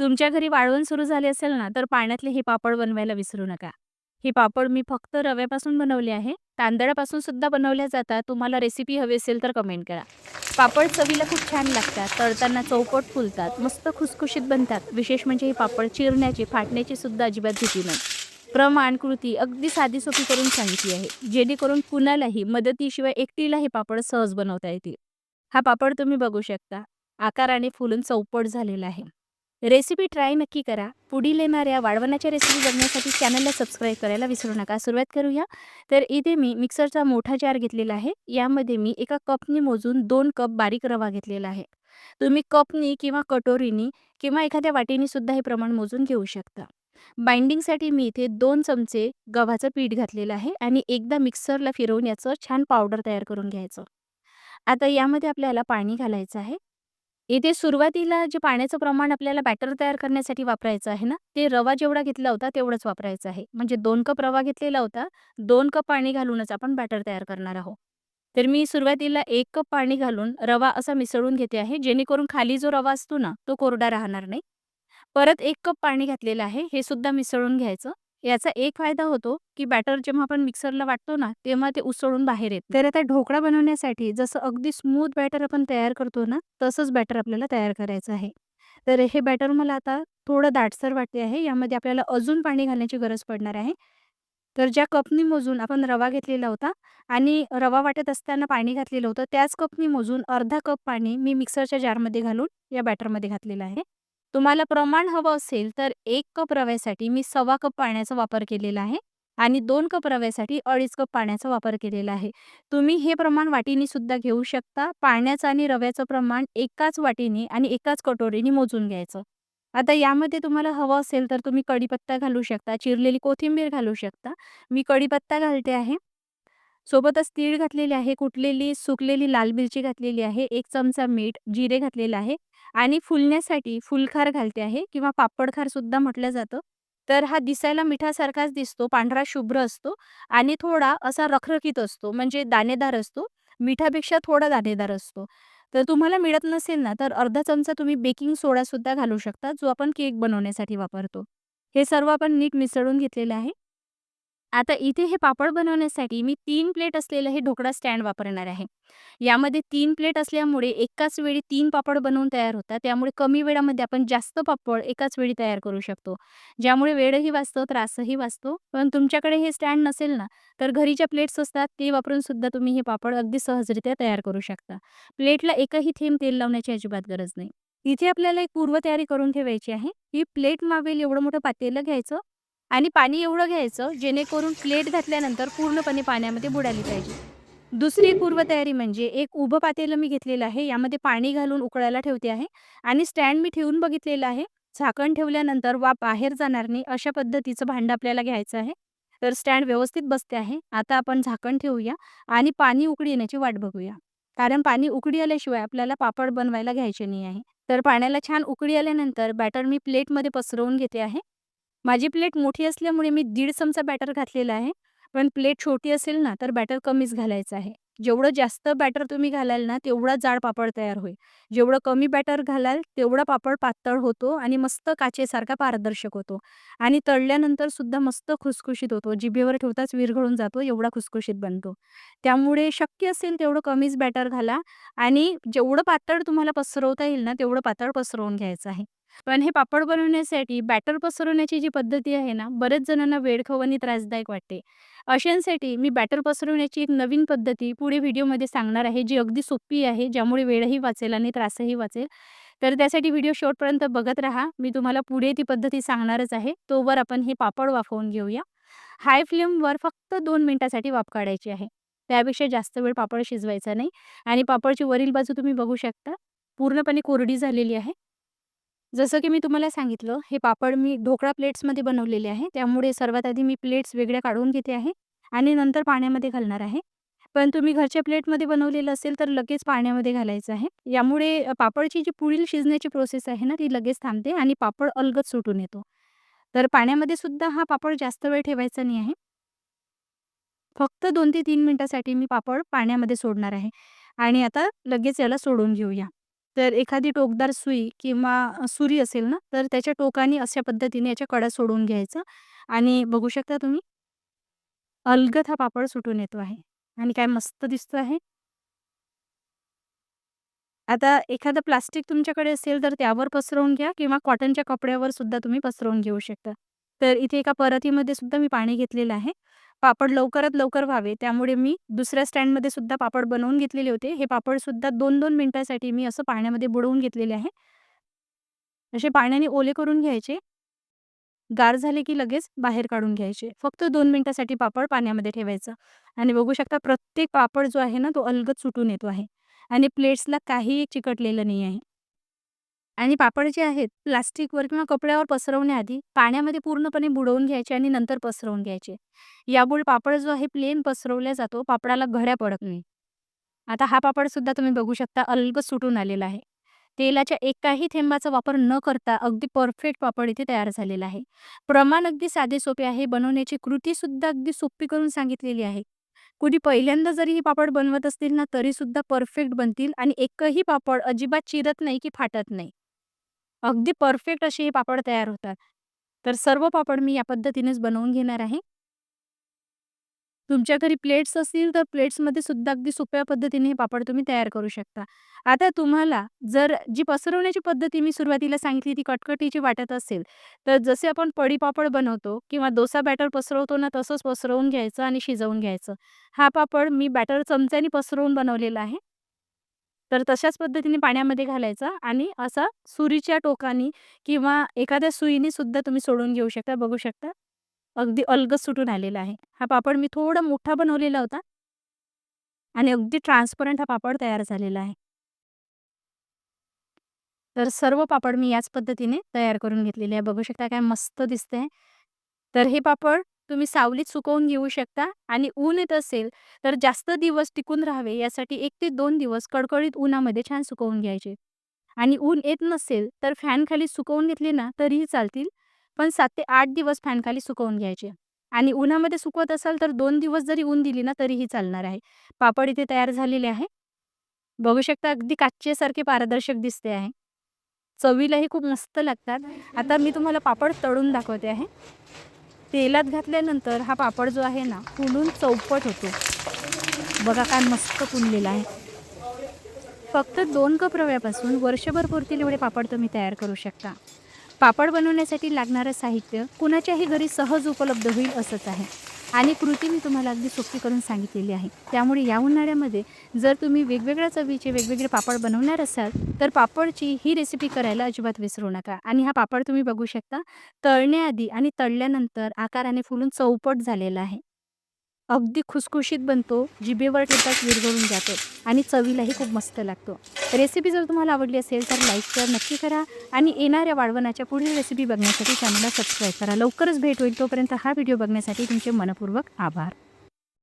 तुमच्या घरी वाळवण सुरू झाले असेल ना, तर पाण्यातले हे पापड बनवायला विसरू नका. हे पापड मी फक्त रव्यापासून बनवले आहे. तांदळापासून सुद्धा बनवल्या जातात. तुम्हाला रेसिपी हवी असेल तर कमेंट करा. पापड चवीला खूप छान लागतात. तळताना चौपट फुलतात. मस्त खुसखुशीत बनतात. विशेष म्हणजे हे पापड चिरण्याची, फाटण्याची सुद्धा अजिबात भीती नाही. प्रमाणकृती अगदी साधी सोपी करून सांगितली आहे. जेणेकरून कुणालाही मदतीशिवाय एकटीला हे पापड सहज बनवता येतील. हा पापड तुम्ही बघू शकता. आकाराने फुलून चौपट झालेला आहे. रेसिपी ट्राय नक्की करा. पुढील येणाऱ्या वाळवणाच्या रेसिपी बघण्यासाठी चॅनलला सबस्क्राईब करायला विसरू नका. सुरुवात करूया. तर इथे मी मिक्सरचा मोठा जार घेतलेला आहे. यामध्ये मी एका कपनी मोजून दोन कप बारीक रवा घेतलेला आहे. तुम्ही कपनी किंवा कटोरीनी किंवा एखाद्या वाटीनी सुद्धा हे प्रमाण मोजून घेऊ शकता. बाइंडिंगसाठी मी इथे दोन चमचे गव्हाचं पीठ घातलेलं आहे आणि एकदा मिक्सरला फिरवून याचं छान पावडर तयार करून घ्यायचं. आता यामध्ये आपल्याला पाणी घालायचं आहे. इथे सुरुवातीला जे पाण्याचं प्रमाण आपल्याला बॅटर तयार करण्यासाठी वापरायचं आहे ना, ते रवा जेवढा घेतला होता तेवढंच वापरायचं आहे. म्हणजे 2 कप रवा घेतलेला होता. 2 कप पाणी घालूनच आपण बॅटर तयार करणार आहोत. तर मी सुरुवातीला 1 कप पाणी घालून रवा असा मिसळून घेते आहे. जेणेकरून खाली जो रवा असतो ना, तो कोरडा राहणार नाही. परत 1 कप पाणी घातलेलं आहे. हे सुद्धा मिसळून घ्यायचं. याचा एक फायदा होतो, की बॅटर जेव्हा आपण मिक्सरला वाटतो ना, तेव्हा ते उसळून बाहेर येत तर आता ढोकळा बनवण्यासाठी जसं अगदी स्मूथ बॅटर आपण तयार करतो ना, तसंच बॅटर आपल्याला तयार करायचं आहे. तर हे बॅटर मला आता थोडं दाटसर वाटते आहे. यामध्ये आपल्याला अजून पाणी घालण्याची गरज पडणार आहे. तर ज्या कपनी मोजून आपण रवा घेतलेला होता आणि रवा वाटत असताना पाणी घातलेलं होतं, त्याच कपनी मोजून अर्धा कप पाणी मी मिक्सरच्या जारमध्ये घालून या बॅटरमध्ये घातलेलं आहे. तुम्हाला प्रमाण हवं असेल तर एक कप रव्यासाठी मी सव्वा कप पाण्याचा वापर केलेला आहे आणि दोन कप रव्यासाठी 2.5 कप पाण्याचा वापर केलेला आहे. तुम्ही हे प्रमाण वाटीने सुद्धा घेऊ शकता. पाण्याचं आणि रव्याचं प्रमाण एकाच वाटीने आणि एकाच कटोरीने मोजून घ्यायचं. आता यामध्ये तुम्हाला हवं असेल तर तुम्ही कढीपत्ता घालू शकता, चिरलेली कोथिंबीर घालू शकता. मी कढीपत्ता घालते आहे. सोबतच तीळ घातलेली आहे, कुटलेली सुकलेली लाल मिरची घातलेली आहे, एक चमचा मीठ, जिरे घातलेलं आहे आणि फुलण्यासाठी फुलखार घालते आहे किंवा पापडखार सुद्धा म्हटलं जातं. तर हा दिसायला मिठासारखाच दिसतो, पांढरा शुभ्र असतो आणि थोडा असा रखरखीत असतो, म्हणजे दाणेदार असतो. मिठापेक्षा थोडा दाणेदार असतो. तर तुम्हाला मिळत नसेल ना, तर अर्धा चमचा तुम्ही बेकिंग सोडा सुद्धा घालू शकता, जो आपण केक बनवण्यासाठी वापरतो. हे सर्व आपण नीट मिसळून घेतलेलं आहे. आता इथे हे पापड बनवण्यासाठी मी तीन प्लेट असलेलं हे ढोकळा स्टँड वापरणार आहे. यामध्ये तीन प्लेट असल्यामुळे एकाच वेळी तीन पापड बनवून तयार होतात. त्यामुळे कमी वेळामध्ये आपण जास्त पापड एकाच वेळी तयार करू शकतो. ज्यामुळे वेळही वाचतो, त्रासही वाचतो. पण तुमच्याकडे हे स्टँड नसेल ना, तर घरी ज्या प्लेट्स असतात ते वापरून सुद्धा तुम्ही हे पापड अगदी सहजरित्या तयार करू शकता. प्लेटला एकही थेंब तेल लावण्याची अजिबात गरज नाही. इथे आपल्याला एक पूर्वतयारी करून ठेवायची आहे. ही प्लेट मावेल एवढं मोठं पातेलं घ्यायचं आणि पाणी एवढं घ्यायचं जेणेकरून प्लेट घातल्यानंतर पूर्णपणे पाण्यामध्ये बुडाली पाहिजे. दुसरी पूर्वतयारी म्हणजे एक उभं पातेलं मी घेतलेलं आहे. यामध्ये पाणी घालून उकळायला ठेवते आहे आणि स्टँड मी ठेवून बघितलेलं आहे. झाकण ठेवल्यानंतर वा बाहेर जाणार नाही अशा पद्धतीचं भांडं आपल्याला घ्यायचं आहे. तर स्टँड व्यवस्थित बसते आहे. आता आपण झाकण ठेवूया आणि पाणी उकळी येण्याची वाट बघूया. कारण पाणी उकळी आल्याशिवाय आपल्याला पापड बनवायला घ्यायचे नाही आहे. तर पाण्याला छान उकळी आल्यानंतर बॅटर मी प्लेटमध्ये पसरवून घेते आहे. माझी प्लेट मोठी असल्यामुळे मी दीड चमचा बॅटर घातलेला आहे. पण प्लेट छोटी असेल ना, तर बॅटर कमीच घालायचं आहे. जेवढं जास्त बॅटर तुम्ही घालाल ना, तेवढा जाड पापड तयार होईल. जेवढं कमी बॅटर घालाल, तेवढा पापड पातळ होतो आणि मस्त काचेसारखा पारदर्शक होतो आणि तळल्यानंतर सुद्धा मस्त खुसखुशीत होतो. जिभेवर ठेवताच विरघळून जातो, एवढा खुसखुशीत बनतो. त्यामुळे शक्य असेल तेवढं कमीच बॅटर घाला आणि जेवढं पातळ तुम्हाला पसरवता येईल ना, तेवढं पातळ पसरवून घ्यायचं आहे. पण हे पापड बनवण्यासाठी बॅटर पसरवण्याची जी पद्धती आहे ना, बरेच जणांना वेळखाऊ आणि त्रासदायक वाटते. अशांसाठी मी बॅटर पसरवण्याची एक नवीन पद्धती पुढे व्हिडिओमध्ये सांगणार आहे, जी अगदी सोपी आहे, ज्यामुळे वेळही वाचेल आणि त्रासही वाचेल. तर त्यासाठी व्हिडिओ शेवटपर्यंत बघत राहा. मी तुम्हाला पुढे ती पद्धती सांगणारच आहे. तोवर आपण हे पापड वाफवून घेऊया. हाय फ्लेमवर फक्त दोन मिनिटासाठी वाफ काढायची आहे. त्यापेक्षा जास्त वेळ पापड शिजवायचा नाही आणि पापडची वरील बाजू तुम्ही बघू शकता, पूर्णपणे कोरडी झालेली आहे. जसं की मी तुम्हाला सांगितलं, हे पापड मी ढोकळा प्लेट्समध्ये बनवलेले आहे. त्यामुळे सर्वात आधी मी प्लेट्स वेगळ्या काढून घेते आहे आणि नंतर पाण्यामध्ये घालणार आहे. पण तुम्ही घरच्या प्लेटमध्ये बनवलेलं असेल तर लगेच पाण्यामध्ये घालायचं आहे. यामुळे पापडची जी पुढील शिजण्याची प्रोसेस आहे ना, ती लगेच थांबते आणि पापड अलगद सुटून येतो. तर पाण्यामध्ये सुद्धा हा पापड जास्त वेळ ठेवायचा नाही आहे. फक्त 2 ते 3 मिनिटासाठी मी पापड पाण्यामध्ये सोडणार आहे आणि आता लगेच याला सोडून घेऊया. तर एखादी टोकदार सुई किंवा सुरी असेल ना, तर त्याच्या टोकाने अशा पद्धतीने याच्या कडा सोडून घ्यायचं आणि बघू शकता तुम्ही अलगद हा पापड सुटून येतो आहे आणि काय मस्त दिसतो आहे. आता एखादं प्लास्टिक तुमच्याकडे असेल तर त्यावर पसरवून घ्या किंवा कॉटनच्या कपड्यावर सुद्धा तुम्ही पसरवून घेऊ शकता. तर इथे एका परातीमध्ये सुद्धा मी पाणी घेतलेलं आहे. पापड लवकरात लवकर व्हावे त्यामुळे मी दुसऱ्या स्टँडमध्ये सुद्धा पापड बनवून घेतलेले होते. हे पापड सुद्धा 2-2 मिनिटासाठी मी असं पाण्यामध्ये बुडवून घेतलेले आहे. असे पाण्याने ओले करून घ्यायचे. गार झाले की लगेच बाहेर काढून घ्यायचे. फक्त दोन मिनिटासाठी पापड पाण्यामध्ये ठेवायचं आणि बघू शकता प्रत्येक पापड जो आहे ना, तो अलगद सुटून येतो आहे आणि प्लेट्सला काहीही चिकटलेलं नाही आहे. आणि पापड जे आहेत प्लास्टिकवर किंवा कपड्यावर पसरवण्याआधी पाण्यामध्ये पूर्णपणे बुडवून घ्यायचे आणि नंतर पसरवून घ्यायचे. यामुळे पापड जो आहे प्लेन पसरवला जातो, पापडाला घड्या पडत नाही. आता हा पापड सुद्धा तुम्ही बघू शकता अलग सुटून आलेला आहे. तेलाच्या एकाही थेंबाचा वापर न करता अगदी परफेक्ट पापड इथे तयार झालेला आहे. प्रमाण अगदी साधे सोपे आहे. बनवण्याची कृती सुद्धा अगदी सोपी करून सांगितलेली आहे. कुणी पहिल्यांदा जरी हे पापड बनवत असतील ना, तरी सुद्धा परफेक्ट बनतील आणि एकही पापड अजिबात चिरत नाही की फाटत नाही. अगदी परफेक्ट असे हे पापड तयार होतात. तर सर्व पापड मी या पद्धतीनेच बनवून घेणार आहे. तुमच्या घरी प्लेट्स असतील तर प्लेट्समध्ये सुद्धा अगदी सोप्या पद्धतीने हे पापड तुम्ही तयार करू शकता. आता तुम्हाला जर जी पसरवण्याची पद्धती मी सुरुवातीला सांगितली ती कटकटीची वाटत असेल, तर जसे आपण पडी पापड बनवतो किंवा डोसा बॅटर पसरवतो ना, तसंच पसरवून घ्यायचं आणि शिजवून घ्यायचं. हा पापड मी बॅटर चमच्याने पसरवून बनवलेला आहे. तर तशाच पद्धतीने पाण्यामध्ये घालायचा आणि असा सुरीच्या टोकानी किंवा एखाद्या सुईने सुद्धा तुम्ही सोडून घेऊ शकता. बघू शकता. अगदी अलगच सुटून आलेला आहे. हा पापड मी थोडा मोठा बनवलेला होता. आणि अगदी ट्रान्सपरंट हा पापड तयार झालेला आहे. तर सर्व पापड मी याच पद्धतीने तयार करून घेतलेले आहे. बघू शकता काय मस्त दिसतंय. तर हे पापड तुम्ही सावलीत सुकवून घेऊ शकता आणि ऊन येत असेल तर जास्त दिवस टिकून राहावे यासाठी एक ते दोन दिवस कडकडीत उन्हामध्ये छान सुकवून घ्यायचे. आणि ऊन येत नसेल तर फॅनखाली सुकवून घेतले ना, तरीही चालतील. पण सात ते आठ दिवस फॅनखाली सुकवून घ्यायचे. आणि उन्हामध्ये सुकवत असाल तर दोन दिवस जरी ऊन दिली ना, तरीही चालणार आहे. पापड इथे तयार झालेले आहे. बघू शकता अगदी काचेसारखे पारदर्शक दिसते आहे. चवीलाही खूप मस्त लागतात. आता मी तुम्हाला पापड तळून दाखवते आहे. तेलात घातल्यानंतर हा पापड जो आहे ना, फुलून चौपट होतो. बघा काय मस्त फुललेला आहे. फक्त दोन कप रव्यापासून वर्षभर पुरतील एवढे पापड तुम्ही तयार करू शकता. पापड बनवण्यासाठी लागणारं साहित्य कुणाच्याही घरी सहज उपलब्ध होईल असंच आहे. आणि कृती मी तुम्हाला अगदी सोपी करून सांगितलेली आहे. त्यामुळे या उन्हाळ्यामध्ये जर तुम्ही वेगवेगळ्या चवीचे वेगवेगळे पापड बनवणार असाल, तर पापडची ही रेसिपी करायला अजिबात विसरू नका. आणि हा पापड तुम्ही बघू शकता तळण्याआधी आणि तळल्यानंतर आकाराने फुलून चौपट झालेला आहे. अगदी खुसखुशीत बनतो, जिभेवर ठेवताच विरघळून जातो आणि चवीलाही खूप मस्त लागतो. रेसिपी जर तुम्हाला आवडली असेल तर लाईक, शेअर नक्की करा आणि येणाऱ्या वाळवणाच्या पुढील रेसिपी बघण्यासाठी चॅनलला सबस्क्राईब करा. लवकरच भेट होईल. तोपर्यंत हा व्हिडिओ बघण्यासाठी तुमचे मनपूर्वक आभार.